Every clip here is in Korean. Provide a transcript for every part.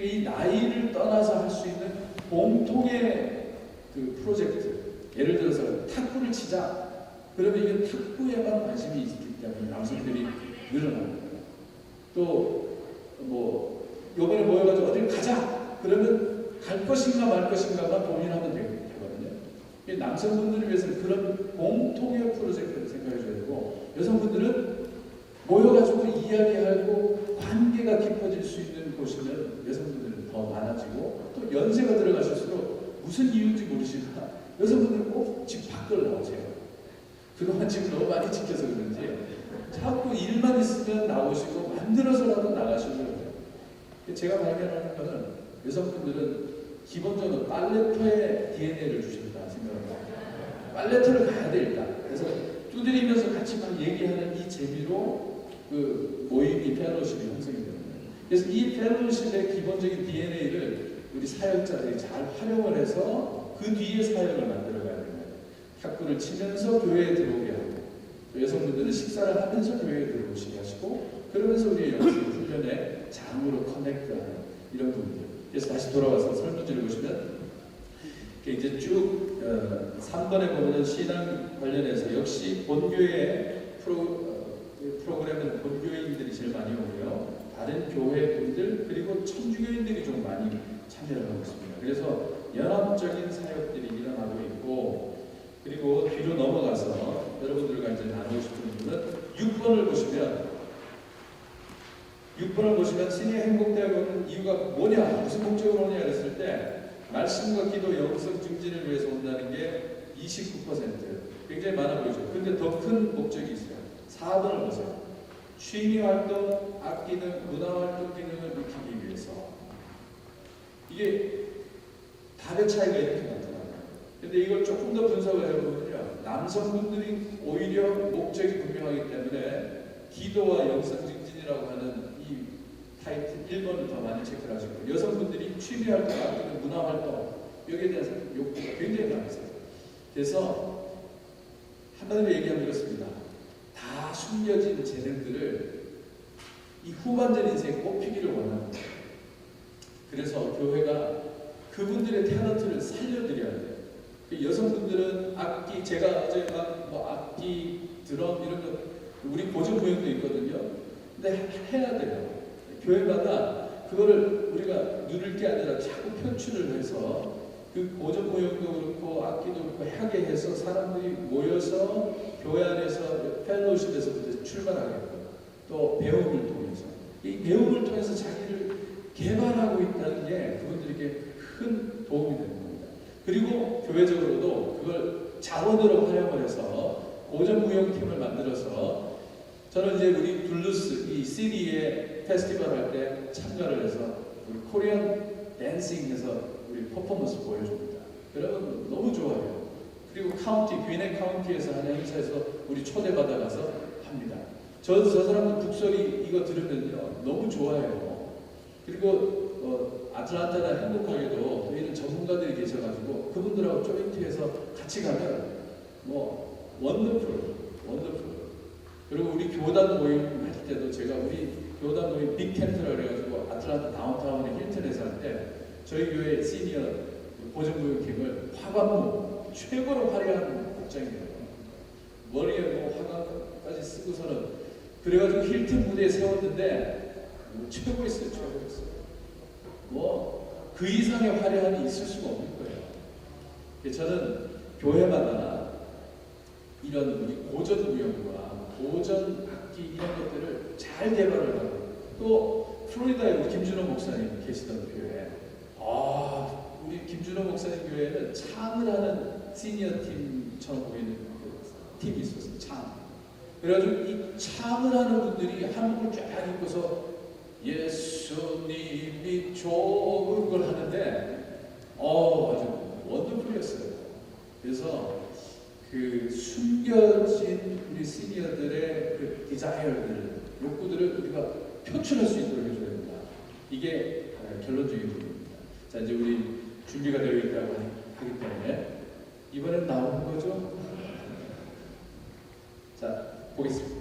이 나이를 떠나서 할 수 있는 공통의 그 프로젝트 예를 들어서 탁구를 치자 그러면 이게 탁구에만 관심이 있기 때문에 남성들이 늘어납니다. 또뭐 요번에 모여가지고 어딜 가자 그러면 갈 것인가 말 것인가만 고민하면 되거든요. 이 남성분들을 위해서는 그런 공통의 프로젝트를 생각해 줘야 되고 여성분들은 모여가지고 이야기하고 관계가 깊어질 수 있는 곳이면 여성분들은 더 많아지고 또 연세가 들어가실수록 무슨 이유인지 모르시나 여성분들은 꼭 집 밖을 나오세요. 그동안 지금 너무 많이 지켜서 그런지 자꾸 일만 있으면 나오시고 만들어서라도 나가시려고 해요. 제가 발견하는 거는 여성분들은 기본적으로 빨래터에 DNA를 주신다 생각합니다. 빨래터를 가야 돼 일단. 그래서 두드리면서 같이 막 얘기하는 이 재미로 그 모임이 펠로십이 형성이 되는 거예요. 그래서 이 펠로십의 기본적인 DNA를 우리 사역자들이 잘 활용을 해서 그 뒤에 사역을 만들어 가야 되는 거예요. 탁구를 치면서 교회에 들어오게 하고 또 여성분들은 식사를 하면서 교회에 들어오시게 하시고 그러면서 우리 영적 훈련에 장으로 커넥트하는 이런 부분들. 그래서 다시 돌아와서 설문지를 보시면 이제 쭉 어, 3번에 보면 신앙 관련해서 역시 본교회 프로, 어, 그 프로그램은 본교회인들이 제일 많이 오고요. 다른 교회 분들 그리고 천주교인들이 좀 많이 참여를 하고 있습니다. 그래서 연합적인 사역들이 일어나고 있고 그리고 뒤로 넘어가서 여러분들과 이제 나누고 싶은 부분은 6번을 보시면 6번을 보시면 신의 행복대학원은 이유가 뭐냐 무슨 목적으로 오냐 그랬을 때 말씀과 기도 영성 증진을 위해서 온다는 게 29% 굉장히 많아 보이죠. 근데 더 큰 목적이 있어요. 4번을 보세요. 취미 활동, 악기능, 문화 활동 기능을 익히기 위해서 이게 답의 차이가 이렇게 나타나요. 근데 이걸 조금 더 분석을 해보면요. 남성분들이 오히려 목적이 분명하기 때문에 기도와 영성 증진이라고 하는 이 타이틀 1번을 더 많이 체크를 하시고 여성분들이 취미 활동, 악기능, 문화 활동 여기에 대해서 욕구가 굉장히 많으세요. 그래서 한마디로 얘기하면 이렇습니다. 다 숨겨진 재능들을 이 후반전 인생에 꼽히기를 거예요. 그래서 교회가 그분들의 탤런트를 살려드려야 돼요. 그 여성분들은 악기, 제가 어제 막뭐 악기, 드럼 이런 거 우리 무용도 있거든요. 근데 해야 돼요. 교회마다 그거를 우리가 누릴 게 아니라 자꾸 표출을 해서 그 고전 무용도 그렇고 악기도 그렇고 하게 해서 사람들이 모여서 교회 안에서 펠로십에서부터 출발하게끔 또 배움을 통해서 이 배움을 통해서 자기를 개발하고 있다는 게 그분들에게 큰 도움이 되는 겁니다. 그리고 교회적으로도 그걸 자원으로 활용을 해서 고전 무용팀을 만들어서 저는 이제 우리 블루스 이 시리의 페스티벌 할 때 참가를 해서 우리 코리안 댄싱해서 우리 퍼포먼스 보여줍니다. 여러분 너무 좋아요. 그리고 카운티 귀네 카운티에서 하는 행사에서 우리 초대받아가서 합니다. 저, 저 사람들 북소리 이거 들으면요 너무 좋아요. 그리고 어, 아틀란타나 행복하게도 저희는 전문가들이 계셔가지고 그분들하고 조인트해서 같이 가면 뭐 원더풀, 원더풀. 그리고 우리 교단 모임 할 때도 제가 우리 교단 모임 빅 텐트라 그래가지고 아틀란타 다운타운의 힐튼에서 할 때 저희 교회 시니어 보정무용팀을 화관무 최고로 화려한 복장이에요. 머리에 뭐 화관까지 쓰고서는 그래가지고 힐튼 무대에 세웠는데 뭐 최고였어요, 최고였어요. 뭐 그 이상의 화려함이 있을 수가 없는 거예요. 저는 교회마다 이런 우리 고전 무용과 고전 악기 이런 것들을 잘 개발을 하고 또 플로리다에 우리 김준호 목사님 계시던 교회 아 우리 김준호 목사님 교회는 창을 하는 시니어 팀처럼 보이는 그 팀이 있었어요 창 그래가지고 이 창을 하는 분들이 한복을 쫙 입고서 예수님이 좋은 걸 하는데 어 아주 원더풀이었어요 그래서 그 숨겨진 우리 시니어들의 그 디자이어들, 욕구들을 우리가 표출할 수 있도록 해줘야 된다. 이게 어, 결론적인. 자, 이제 우리 준비가 되어 있다고 하기 때문에 이번엔 나오는 거죠? 자, 보겠습니다.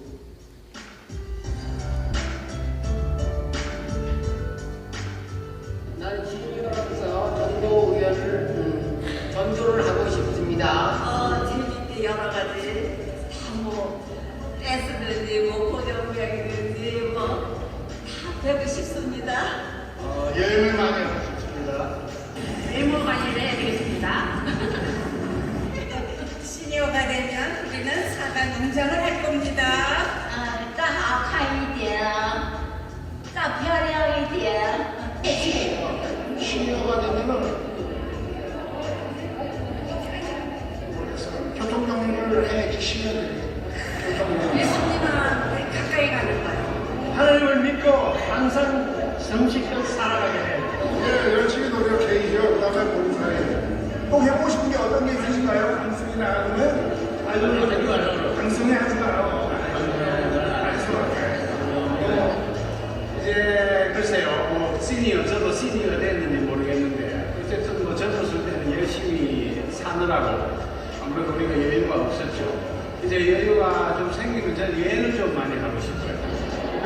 이제 여유가 좀 생기면 저는 여행을 좀 많이 하고 싶어요.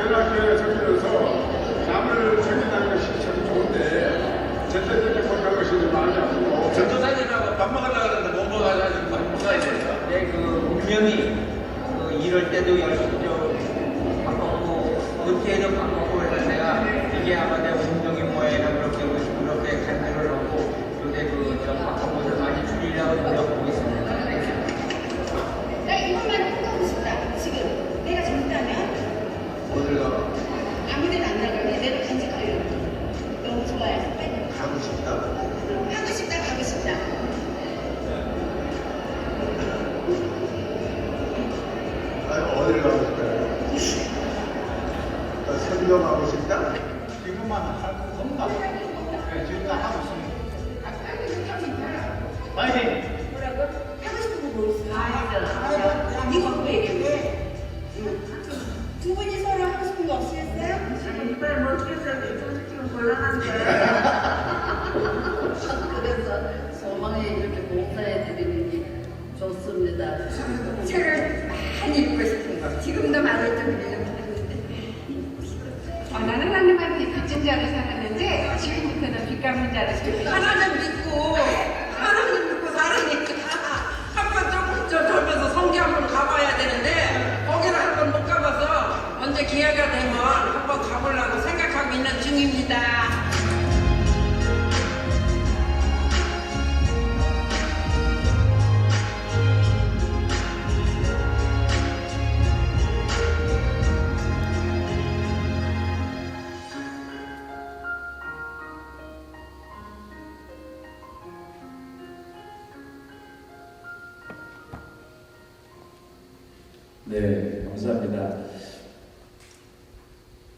연락교회 섬기면서 남을 섬긴다는 것이 참 좋은데 제때제때 건강 것이 많이 아프고 전도사님하고 밥 먹으려고 하는데 못 먹어가지고 밥 먹어야 돼요. 네, 그 운명이 그 이럴 때도 열심히 좀 바꿨고 그때도 바꿨고 그래서 내가 이게 아마 내 운명이 뭐야 그렇게 그렇게 간주를 하고 요새 그좀 것을 많이 줄이려고 노력하고 지금부터는 자로 살겠다. 하나님 믿고 하나님 믿고 살으니까 한번 조금 저 젊어서 성교 한번 가봐야 되는데 거기를 한번 못 가봐서 언제 기회가 되면 한번 가보려고 생각하고 있는 중입니다.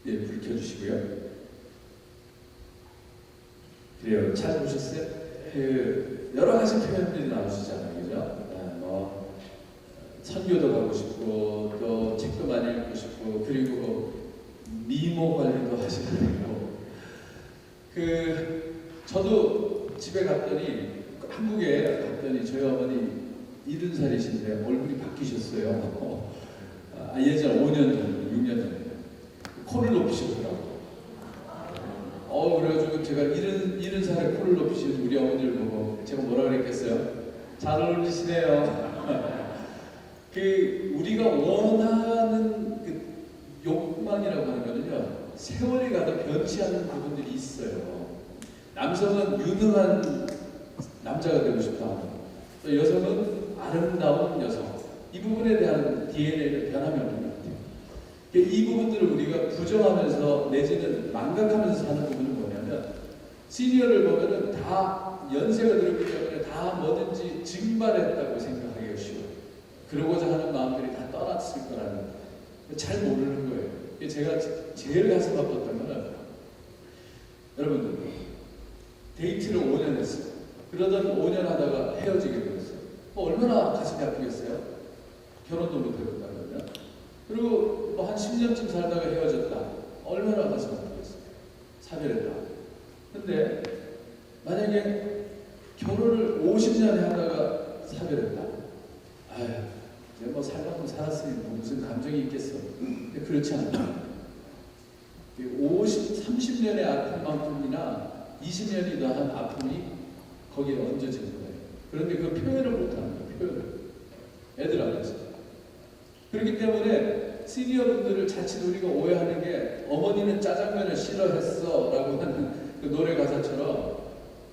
예, 불 켜주시고요. 그래요, 찾아보셨어요? 그 여러 가지 표현들이 나오시잖아요, 그죠? 아, 뭐 선교도 가고 싶고 또 책도 많이 읽고 싶고 그리고 미모 관리도 하시고 그 저도 집에 갔더니 한국에 갔더니 저희 어머니 일흔 살이신데 얼굴이 바뀌셨어요. 아, 예전 5년 전, 6년 전에 코를 높이셨더라고. 어 그래가지고 제가 일흔 일흔 살에 코를 높이신 우리 어머니를 보고 제가 뭐라 그랬겠어요? 잘 어울리시네요. 그 우리가 원하는 그 욕망이라고 하는 거는요 세월이 가도 변치 않는 부분들이 있어요. 남성은 유능한 남자가 되고 싶다. 또 여성은 아름다운 여성. 이 부분에 대한 DNA를 변함이 이 부분들을 우리가 부정하면서 내지는 망각하면서 사는 부분은 뭐냐면 시니어를 보면은 다 연세가 들었기 때문에 다 뭐든지 증발했다고 생각하기가 쉬워요. 그러고자 하는 마음들이 다 떠났을 거라는 잘 모르는 거예요. 제가 제일 가슴 아팠던 거는 여러분들 데이트를 5년 했어요. 그러던 5년 하다가 헤어지게 되었어요. 뭐 얼마나 가슴이 아프겠어요? 결혼도 못 해봤다면. 그리고 뭐한 10년쯤 살다가 헤어졌다. 얼마나 가슴 아프겠어요? 사별했다. 근데 만약에 결혼을 50년에 하다가 사별했다. 아휴, 내가 뭐 살만큼 살았으니 뭐 무슨 감정이 있겠어. 근데 그렇지 않다. 50, 30년의 아픔만큼이나 20년이 더한 아픔이 거기에 얹어진 거예요. 그런데 그 표현을 못하는 거예요. 표현을. 애들 앞에서. 그렇기 때문에 시니어 분들을 자칫 우리가 오해하는 게 어머니는 짜장면을 싫어했어 라고 하는 그 노래 가사처럼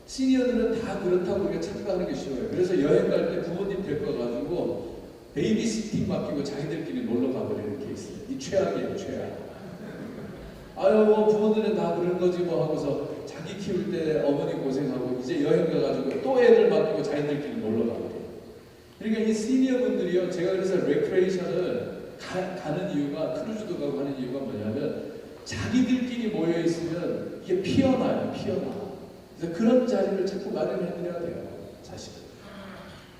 시니어들은 다 그렇다고 우리가 착각하는 게 쉬워요. 그래서 여행 갈 때 부모님 데리고 가가지고 베이비시팅 맡기고 자기들끼리 놀러 가버리는 케이스예요. 이 최악이에요, 최악. 아유, 뭐 부모들은 다 그런 거지 뭐 하고서 자기 키울 때 어머니 고생하고 이제 여행 가가지고 또 애들 맡기고 자기들끼리 놀러 가버려요. 그러니까 이 시니어 분들이요, 제가 그래서 레크레이션을 가, 가는 이유가 크루즈도 가고 하는 이유가 뭐냐면 자기들끼리 모여 있으면 이게 피어나요, 피어나. 그래서 그런 자리를 자꾸 마련해드려야 돼요, 사실.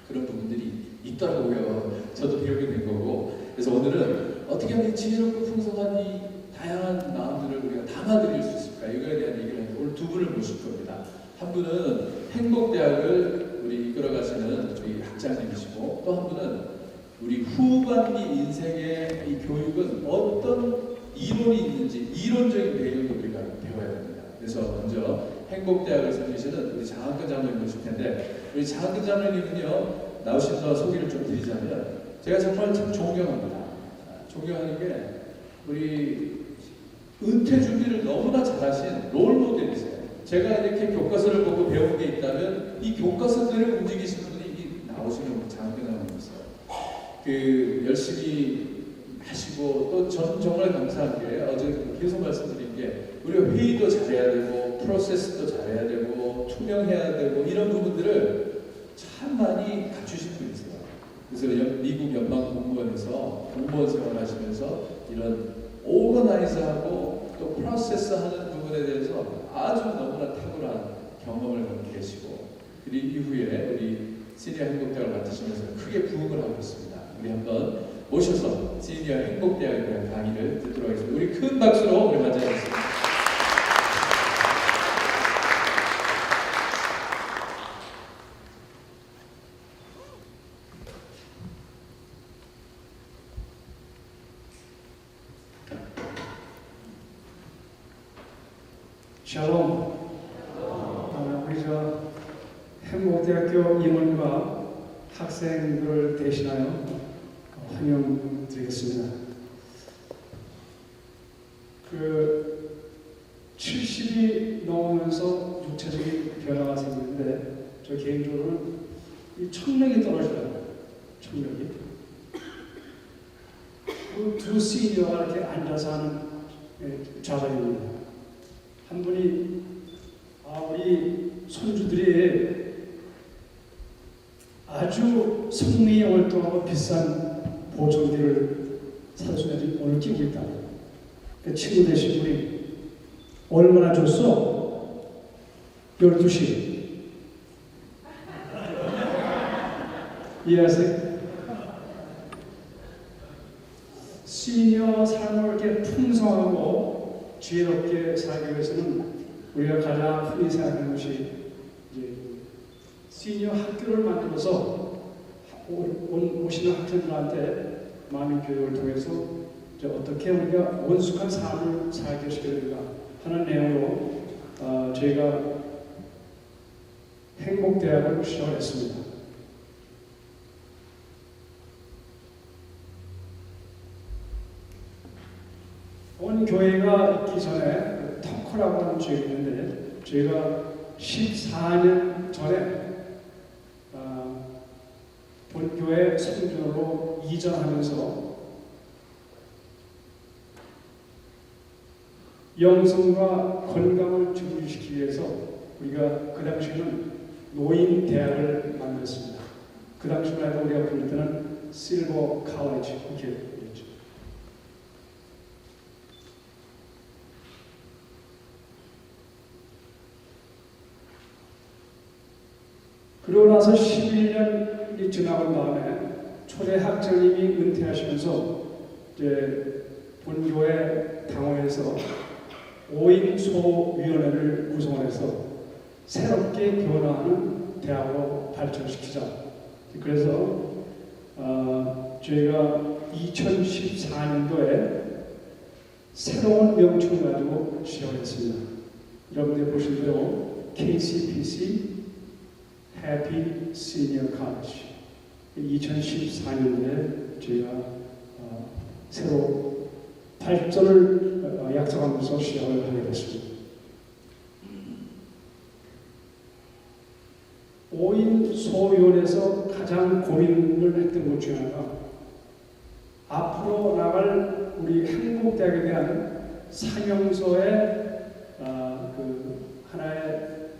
그런 부분들이 있더라고요. 저도 배우게 된 거고. 그래서 오늘은 어떻게 하면 이 지혜롭고 풍성한 이 다양한 마음들을 우리가 담아드릴 수 있을까? 이거에 대한 얘기를 오늘 두 분을 모실 겁니다. 한 분은 행복대학을 우리 이끌어가시는 우리 학장님이시고 또 한 분은 우리 후반기 인생의 이 교육은 어떤 이론이 있는지 이론적인 배경을 우리가 배워야 됩니다. 그래서 먼저 행복대학을 섬기시는 우리 장학근 장로님 모실 텐데 우리 장학근 장로님은요 나오셔서 소개를 좀 드리자면 제가 정말 참 존경합니다. 아, 존경하는 게 우리 은퇴 준비를 너무나 잘하신 롤 모델이세요. 제가 이렇게 교과서를 보고 배운 게 있다면 이 교과서들을 움직이시는 분이 이 나오시는 장학근 장로님이세요. 그 열심히 하시고 또 저는 정말 감사한 게 어제 계속 말씀드린 게 우리가 회의도 잘해야 되고 프로세스도 잘해야 되고 투명해야 되고 이런 부분들을 참 많이 갖추신 분이세요. 그래서 연- 미국 연방 공무원에서 공무원 생활하시면서 이런 오거나이즈하고 또 프로세스하는 부분에 대해서 아주 너무나 탁월한 경험을 갖고 계시고 그리고 이후에 우리 시니어 행복대학을 맡으시면서 크게 부흥을 하고 있습니다. 우리 한번 모셔서 시니어 행복대학에 대한 강의를 듣도록 하겠습니다. 우리 큰 박수로 우리 맞이하겠습니다. 샬롬. 아, 우리 저 행복대학교 임원과 학생들을 대신하여 환영드리겠습니다. 그 70이 넘으면서 육체적인 변화가 생기는데 저 개인적으로는 이 청력이 떨어져요. 청력이. 그두 시니어가 이렇게 앉아서 하는 예, 좌석입니다. 한 분이 아 우리 손주들이 아주 성미에 월동하고 비싼 보청기를 사주까지 오늘 끼고 있다. 그 친구 되신 분이 얼마나 줬어? 12시. 이해하세요? 시니어 삶을 이렇게 풍성하고 지혜롭게 살기 위해서는 우리가 가장 흔히 생각하는 것이 이제 시니어 학교를 만들어서 오- 온- 오시는 학생들한테 많은 교육을 통해서 어떻게 우리가 원숙한 삶을 살게 시켜드리가 하는 내용으로 어, 저희가 행복대학을 시작했습니다. 온 교회가 있기 전에 그 터커라고 하는 지역이 있는데 저희가 14년 전에 아, 본교회 성전으로 이전하면서 영성과 건강을 증진시키기 위해서 우리가 그 당시에는 노인 대학을 만들었습니다. 그 당시만 해도 우리가 부를 때는 실버 카우리지 이렇게 했죠. 그러고 나서 11년 이 지나간 다음에 초대 학장님이 은퇴하시면서 이제 본교회 당원에서 5인 소위원회를 구성해서 새롭게 변화하는 대학으로 발전시키자. 그래서 어, 저희가 2014년도에 새로운 명칭을 가지고 시작했습니다. 여러분들 보신 대로 KCPC Happy Senior College 2014년도에 저희가 어, 새로 발전을 어, 약속하면서 시작을 하게 됐습니다. 5인 소위원회에서 가장 고민을 했던 것 중에 하나가 앞으로 나갈 우리 한국대학에 대한 사명서의 아, 그 하나의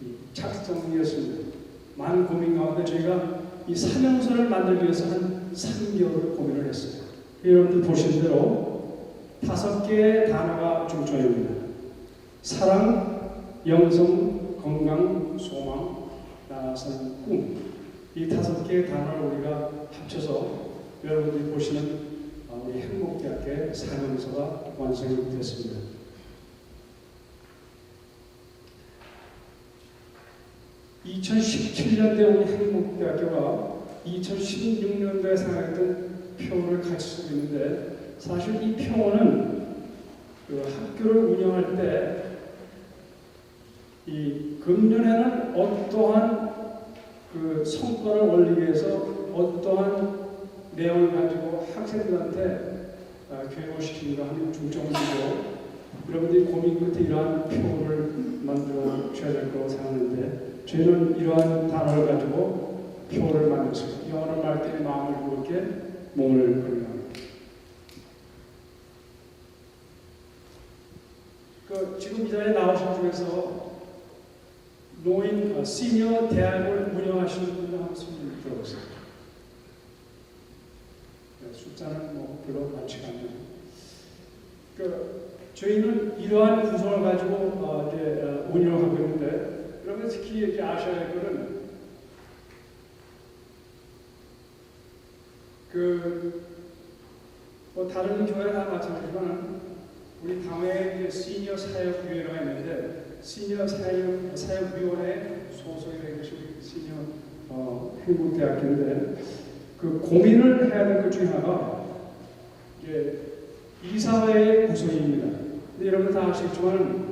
이 작성이었습니다. 많은 고민 가운데 저희가 이 사명서를 만들기 위해서 한 3개월을 고민을 했어요. 여러분들 보신 대로 다섯 개의 단어가 중점입니다. 사랑, 영성, 건강, 소망, 나아가서는 꿈. 이 다섯 개의 단어를 우리가 합쳐서 여러분들이 보시는 어, 우리 행복대학의 사명서가 완성이 됐습니다. (2017년대) 우리 행복대학교가 (2016년도에) 생각했던 표어를 쓰고 있는데 사실 이 표어는 그 학교를 운영할 때 이 금년에는 어떠한 그 성과를 올리기 위해서 어떠한 내용을 가지고 학생들한테 아, 교육을 시키는가 하는 두고 여러분들이 고민 끝에 이러한 표를 만들어 줘야 될 거라고 생각하는데 저희는 이러한 단어를 가지고 표를 만들었습니다. 영어를 말때 마음을 무겁게 몸을 걸어갑니다. 그 지금 이 자리에 나오신 중에서 노인 어, 시니어 대학을 운영하시는 분들 한번 손을 들어보세요. 네, 숫자는 뭐 별로 많지가 않네요. 그 저희는 이러한 구성을 가지고 어, 이제 어, 운영을 하고 있는데 여러분 특히 이제 아셔야 할 거는 그뭐 다른 교회나 마찬가지지만 우리 당회 시니어 사역위원회가 있는데 시니어 사역 사역위원회 소속이 된 것이 시니어 어, 행복대학교인데 그 고민을 해야 될 것 중에 하나가 이제 이사회의 구성입니다. 근데 여러분 다 아시겠지만 어,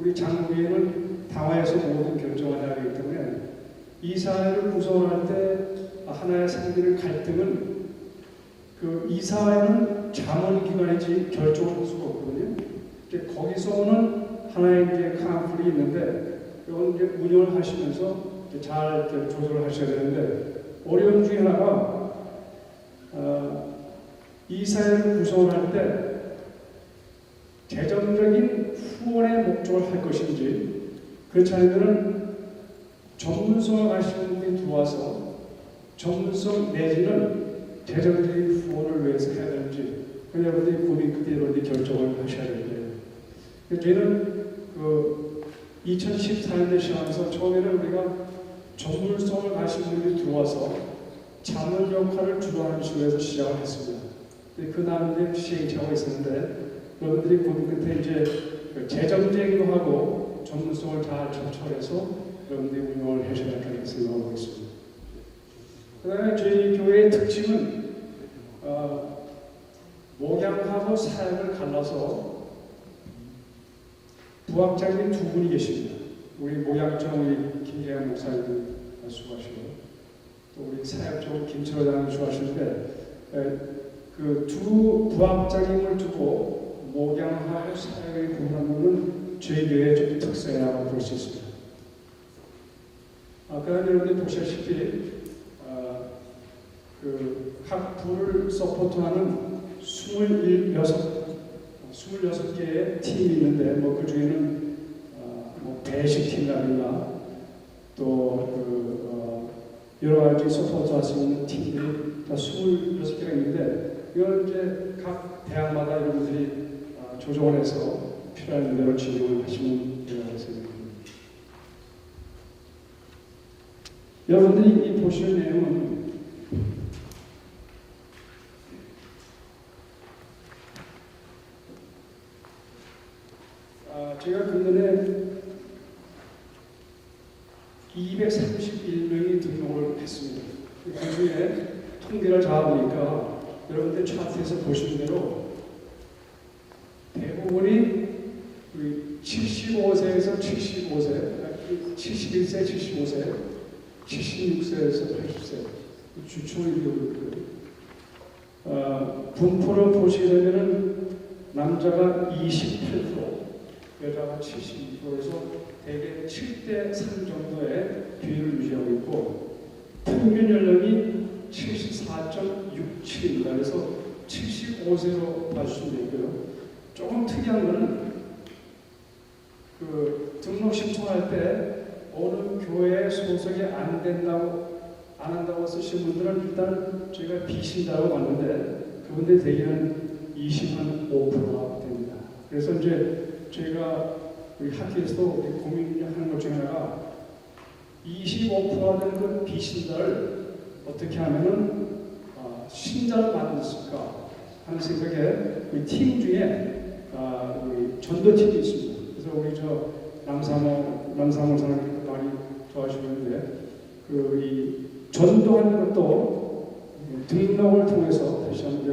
우리 장로회는 당회에서 모든 해야 하기 때문에 이 사회를 구성할 때 하나의 생기는 갈등은 그 이 사회는 자문기관이지 결정을 할 수가 없거든요. 이제 거기서 오는 하나의 이제 카풀이 있는데 이건 이제 운영을 하시면서 이제 잘 이렇게 조절을 하셔야 되는데 어려움 중에 하나가 어, 이 사회를 구성할 때 재정적인 후원의 목적을 할 것인지 그렇지 않으면 전문성을 가시는 분이 들어와서 전문성 내지는 재정적인 후원을 위해서 해야 되는지 여러분들이 고민 여러분들이 결정을 하셔야 돼요. 저희는 그 2014년에 시작해서 처음에는 우리가 전문성을 가신 분들이 들어와서 자문 역할을 주도하는 식으로 해서 시작을 했습니다. 그 나름대로 시행착오가 있었는데 여러분들이 고민 끝에 이제 그 재정적인 거하고 전문성을 잘 접촉해서 여러분들이 운영을 하셔야 된다고 생각하고 있습니다. 그 다음에 저희 교회의 특징은 어, 목양하고 사역을 갈라서 부학장님 두 분이 계십니다. 우리 목양청 우리 김계현 목사님 수고하시고 또 우리 사역청 김철호 장님 수고하시는데 그두 부학장님을 두고 사역을 구분하는 것은 저희 교회의 좀 특성이라고 볼 수 있습니다. 아, 그다음에 여러분들 보시다시피 어, 그 학부를 서포트하는 26, 26개의 팀이 있는데 뭐 그 중에는 어, 뭐 배식팀이라든가 또그 어, 여러 가지 서포트할 수 있는 팀들이 다 26개가 있는데 이건 이제 각 대학마다 여러분들이 어, 조정을 해서 필요한 대로 진행을 하시면 되라고 생각합니다. 여러분들이 이 보시는 내용은 아, 제가 그전에 231명이 등록을 했습니다. 그 중에 통계를 잡아보니까 여러분들 차트에서 보시는 대로 우리 75세에서 75세, 71세, 75세, 76세에서 80세 주총이 되고 있고요. 어, 분포를 보시려면은 남자가 28%, 여자가 72%에서 대개 7대 3 정도의 비율을 유지하고 있고 평균 연령이 74.67입니다. 그래서 75세로 봐주시면 되고요. 조금 특이한 거는 그 등록 신청할 때 어느 교회에 소속이 안 된다고 안 한다고 쓰신 분들은 일단 저희가 비신다고 봤는데 그분들 대개는 25%가 됩니다. 그래서 이제 저희가 우리 학교에서도 고민하는 것 중에 하나가 25%가 되는 그 비신자를 어떻게 하면은 어, 신자를 만들 수 있을까 하는 생각에 우리 팀 중에 아, 우리 전도팀이 있습니다. 그래서 우리 저 남사모 남사모 사람들도 많이 도와주는데 그이 전도하는 것도 등록을 통해서 다시 한번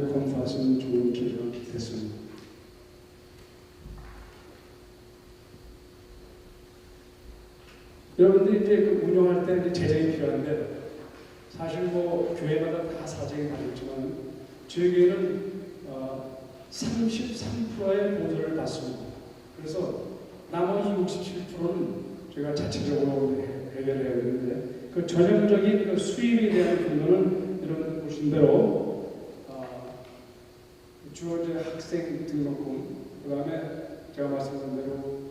있는 좋은 기회가 됐습니다. 여러분들이 이제 그 운영할 때 재정이 필요한데 사실 뭐 교회마다 다 사정이 다르지만 저희 교회는 어, 33%의 보조를 받습니다. 그래서 나머지 67%는 저희가 자체적으로 해- 해결해야 되는데 그 전형적인 그 수입에 대한 부분은 이런 보신 대로 어, 주어진 학생 등록금 그 다음에 제가 말씀드린 대로